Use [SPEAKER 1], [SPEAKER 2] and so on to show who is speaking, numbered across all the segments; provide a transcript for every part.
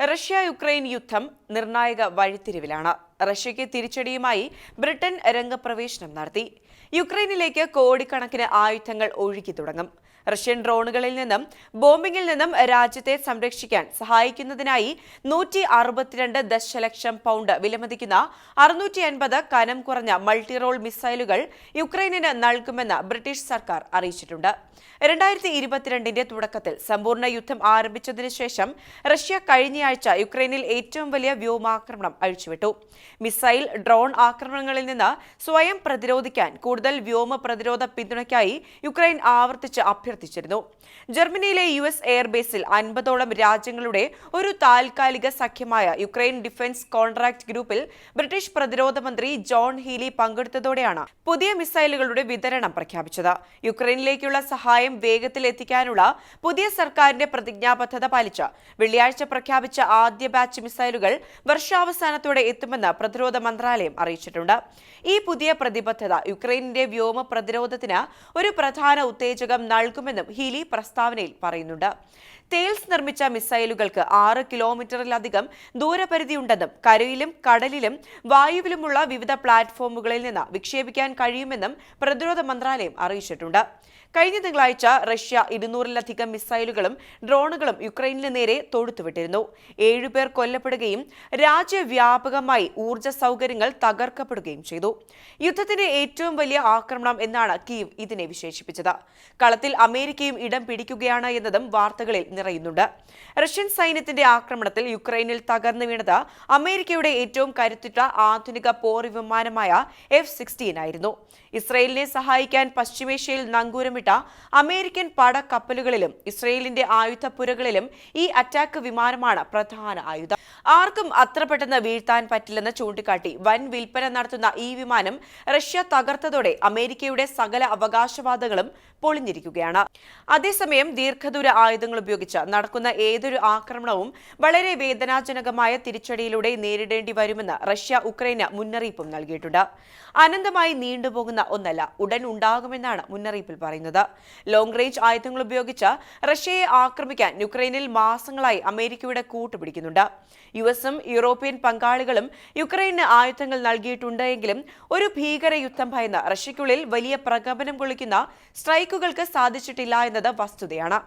[SPEAKER 1] Russia Ukraine യുദ്ധം നിർണായക വഴിത്തിരിവിലാണ്. റഷ്യയ്ക്ക് തിരിച്ചടിയുമായി Britain രംഗപ്രവേശനം നടത്തി. യുക്രൈനിലേക്ക് കോടിക്കണക്കിന് ആയുധങ്ങൾ ഒഴുകി തുടങ്ങും. റഷ്യൻ ഡ്രോണുകളിൽ നിന്നും ബോംബിംഗിൽ നിന്നും രാജ്യത്തെ സംരക്ഷിക്കാൻ സഹായിക്കുന്നതിനായി നൂറ്റി അറുപത്തിരണ്ട് ദശലക്ഷം പൗണ്ട് വിലമതിക്കുന്ന അറുന്നൂറ്റി അൻപത് കനം കുറഞ്ഞ മൾട്ടിറോൾ മിസൈലുകൾ യുക്രൈനിന് നൽകുമെന്ന് ബ്രിട്ടീഷ് സർക്കാർ അറിയിച്ചിട്ടുണ്ട്. രണ്ടായിരത്തി ഇരുപത്തിരണ്ടിന്റെ തുടക്കത്തിൽ സമ്പൂർണ യുദ്ധം ആരംഭിച്ചതിനു ശേഷം റഷ്യ കഴിഞ്ഞയാഴ്ച യുക്രൈനിൽ ഏറ്റവും വലിയ വ്യോമാക്രമണം അഴിച്ചുവിട്ടു. മിസൈൽ ഡ്രോൺ ആക്രമണങ്ങളിൽ നിന്ന് സ്വയം പ്രതിരോധിക്കാൻ കൂടുതൽ വ്യോമ പ്രതിരോധ പിന്തുണയ്ക്കായി യുക്രൈൻ ആവർത്തിച്ച് അഭ്യർത്ഥിച്ചിരുന്നു. ജർമ്മനിയിലെ യു എസ് എയർബേസിൽ അൻപതോളം രാജ്യങ്ങളുടെ ഒരു താൽക്കാലിക സഖ്യമായ യുക്രൈൻ ഡിഫൻസ് കോൺട്രാക്ട് ഗ്രൂപ്പിൽ ബ്രിട്ടീഷ് പ്രതിരോധ മന്ത്രി ജോൺ ഹീലി പങ്കെടുത്തതോടെയാണ് പുതിയ മിസൈലുകളുടെ വിതരണം പ്രഖ്യാപിച്ചത്. യുക്രൈനിലേക്കുള്ള സഹായം വേഗത്തിൽ എത്തിക്കാനുള്ള പുതിയ സർക്കാരിന്റെ പ്രതിജ്ഞാബദ്ധത പാലിച്ച് വെള്ളിയാഴ്ച പ്രഖ്യാപിച്ച ആദ്യ ബാച്ച് മിസൈലുകൾ വർഷാവസാനത്തോടെ എത്തുമെന്ന് പ്രതിരോധ മന്ത്രാലയം അറിയിച്ചിട്ടുണ്ട്. ഈ പുതിയ പ്രതിബദ്ധത യുക്രൈനിന്റെ വ്യോമ പ്രതിരോധത്തിന് ഒരു പ്രധാന ഉത്തേജകം നൽകുമെന്നും ഹീലി പ്രസ്താവനയിൽ പറയുന്നുണ്ട്. തേൽസ് നിർമ്മിച്ച മിസൈലുകൾക്ക് ആറ് കിലോമീറ്ററിലധികം ദൂരപരിധിയുണ്ടെന്നും കരയിലും കടലിലും വായുവിലുമുള്ള വിവിധ പ്ലാറ്റ്ഫോമുകളിൽ നിന്ന് വിക്ഷേപിക്കാൻ കഴിയുമെന്നും പ്രതിരോധ മന്ത്രാലയം അറിയിച്ചിട്ടുണ്ട്. കഴിഞ്ഞ തിങ്കളാഴ്ച റഷ്യ ഇരുന്നൂറിലധികം മിസൈലുകളും ഡ്രോണുകളും യുക്രൈനിന് നേരെ തൊടുത്തുവിട്ടിരുന്നു. ഏഴുപേർ കൊല്ലപ്പെടുകയും രാജ്യവ്യാപകമായി ഊർജ സൗകര്യങ്ങൾ തകർക്കപ്പെടുകയും ചെയ്തു. യുദ്ധത്തിന്റെ ഏറ്റവും വലിയ ആക്രമണം എന്നാണ് കീവ് ഇതിനെ വിശേഷിപ്പിച്ചത്. കളത്തിൽ അമേരിക്കയും ഇടം പിടിക്കുകയാണ് എന്നതും വാർത്തകളിൽ നിറയുന്നുണ്ട്. റഷ്യൻ സൈന്യത്തിന്റെ ആക്രമണത്തിൽ യുക്രൈനിൽ തകർന്നു വീണത് അമേരിക്കയുടെ ഏറ്റവും കരുത്തുറ്റ ആധുനിക പോർ വിമാനമായ എഫ് സിക്സ്റ്റീൻ ആയിരുന്നു ഇസ്രയേലിനെ സഹായിക്കാൻ പശ്ചിമേഷ്യയിൽ നങ്കൂരമിട്ട അമേരിക്കൻ പടക്കപ്പലുകളിലും ഇസ്രയേലിന്റെ ആയുധപ്പുരകളിലും ഈ അറ്റാക്ക് വിമാനമാണ് പ്രധാന ആയുധം. ആർക്കും അത്ര പെട്ടെന്ന് വീഴ്ത്താൻ പറ്റില്ലെന്ന് ചൂണ്ടിക്കാട്ടി വൻ വിൽപ്പന നടത്തുന്ന ഈ വിമാനം റഷ്യ തകർത്തതോടെ അമേരിക്കയുടെ സകല അവകാശവാദങ്ങളും പൊളിഞ്ഞിരിക്കുകയാണ്. അതേസമയം ദീർഘദൂര ആയുധങ്ങൾ ഉപയോഗിച്ച് നടക്കുന്ന ഏതൊരു ആക്രമണവും വളരെ വേദനാജനകമായ തിരിച്ചടിയിലൂടെ നേരിടേണ്ടി വരുമെന്ന് റഷ്യ ഉക്രൈന് മുന്നറിയിപ്പും നൽകിയിട്ടുണ്ട്. അനന്തമായി നീണ്ടുപോകുന്ന ഒന്നല്ല ഉടൻ ഉണ്ടാകുമെന്നാണ് മുന്നറിയിപ്പിൽ പറയുന്നത്. ലോങ് റേഞ്ച് ആയുധങ്ങൾ ഉപയോഗിച്ച് റഷ്യയെ ആക്രമിക്കാൻ യുക്രൈനിൽ മാസങ്ങളായി അമേരിക്കയുടെ കൂട്ടുപിടിക്കുന്നുണ്ട്. യു എസും യൂറോപ്യൻ പങ്കാളികളും യുക്രൈന് ആയുധങ്ങൾ നൽകിയിട്ടുണ്ടെങ്കിലും ഒരു ഭീകര യുദ്ധം ഭയന്ന് റഷ്യയ്ക്കുള്ളിൽ വലിയ പ്രകമ്പനം കൊള്ളിക്കുന്ന സ്ട്രൈക്കുകൾക്ക് സാധിച്ചിട്ടില്ല എന്നത് വസ്തുതയാണ്.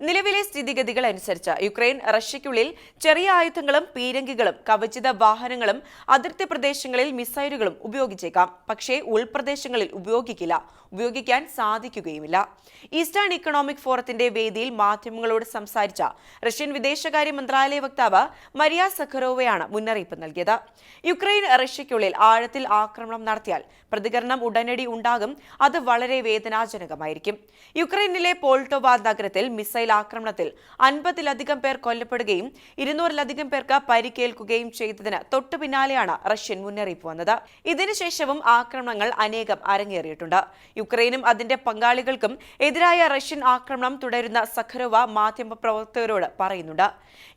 [SPEAKER 1] നിലവിലെ സ്ഥിതിഗതികൾ അനുസരിച്ച് യുക്രൈൻ റഷ്യയ്ക്കുള്ളിൽ ചെറിയ ആയുധങ്ങളും പീരങ്കികളും കവചിത വാഹനങ്ങളും അതിർത്തി പ്രദേശങ്ങളിൽ മിസൈലുകളും ഉപയോഗിച്ചേക്കാം. പക്ഷേ ഉൾപ്രദേശങ്ങളിൽ ഉപയോഗിക്കില്ല. ഉപയോഗിക്കാൻ സാധിക്കുകയുമില്ല. ഈസ്റ്റേൺ ഇക്കണോമിക് ഫോറത്തിന്റെ വേദിയിൽ മാധ്യമങ്ങളോട് സംസാരിച്ച റഷ്യൻ വിദേശകാര്യ മന്ത്രാലയ വക്താവ് മരിയ സഖറോവയാണ് മുന്നറിയിപ്പ് നൽകിയത്. യുക്രൈൻ റഷ്യയ്ക്കുള്ളിൽ ആഴത്തിൽ ആക്രമണം നടത്തിയാൽ പ്രതികരണം ഉടനടി ഉണ്ടാകും. അത് വളരെ വേദനാജനകമായിരിക്കും. യുക്രൈനിലെ പോൾട്ടോവ നഗരത്തിൽ മിസൈൽ ആക്രമണത്തിൽ അൻപതിലധികം പേർ കൊല്ലപ്പെടുകയും ഇരുന്നൂറിലധികം പേർക്ക് പരിക്കേൽക്കുകയും ചെയ്തതിന് തൊട്ടു പിന്നാലെയാണ് റഷ്യൻ മുന്നറിയിപ്പ് വന്നത്. ഇതിനുശേഷവും ആക്രമണങ്ങൾ അനേകം അരങ്ങേറിയിട്ടുണ്ട്. യുക്രൈനും അതിന്റെ പങ്കാളികൾക്കും എതിരായ റഷ്യൻ ആക്രമണം തുടരുന്ന സഖരോവ മാധ്യമപ്രവർത്തകരോട് പറയുന്നുണ്ട്.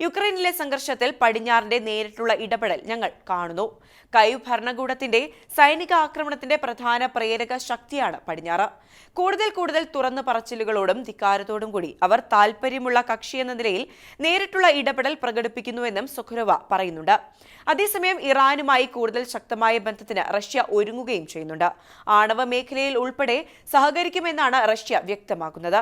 [SPEAKER 1] യുക്രൈനിലെ സംഘർഷത്തിൽ പടിഞ്ഞാറിന്റെ നേരിട്ടുള്ള ഇടപെടൽ ഞങ്ങൾ കാണുന്നു. കൈവ് ഭരണകൂടത്തിന്റെ സൈനിക ആക്രമണത്തിന്റെ പ്രധാന പ്രേരക ശക്തിയാണ് പടിഞ്ഞാറ്. കൂടുതൽ കൂടുതൽ തുറന്നു പറച്ചിലുകളോടും ധിക്കാരത്തോടും കൂടി അവർ താൽപര്യമുള്ള കക്ഷി എന്ന നിലയിൽ നേരിട്ടുള്ള ഇടപെടൽ പ്രകടിപ്പിക്കുന്നുവെന്നും സുഖരവ പറയുന്നുണ്ട്. അതേസമയം ഇറാനുമായി കൂടുതൽ ശക്തമായ ബന്ധത്തിന് റഷ്യ ഒരുങ്ങുകയും ചെയ്യുന്നുണ്ട്. ആണവ മേഖലയിൽ ഉൾപ്പെടെ സഹകരിക്കുമെന്നാണ് റഷ്യ വ്യക്തമാക്കുന്നത്.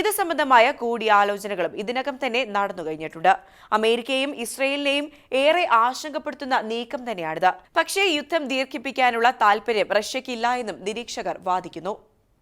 [SPEAKER 1] ഇത് സംബന്ധമായ കൂടിയാലോചനകളും ഇതിനകം തന്നെ നടന്നു കഴിഞ്ഞിട്ടുണ്ട്. അമേരിക്കയും ഇസ്രയേലിനെയും ഏറെ ആശങ്കപ്പെടുത്തുന്ന നീക്കം തന്നെയാണിത്. പക്ഷേ യുദ്ധം ദീർഘിപ്പിക്കാനുള്ള താൽപര്യം റഷ്യയ്ക്കില്ല എന്നും നിരീക്ഷകർ വാദിക്കുന്നു.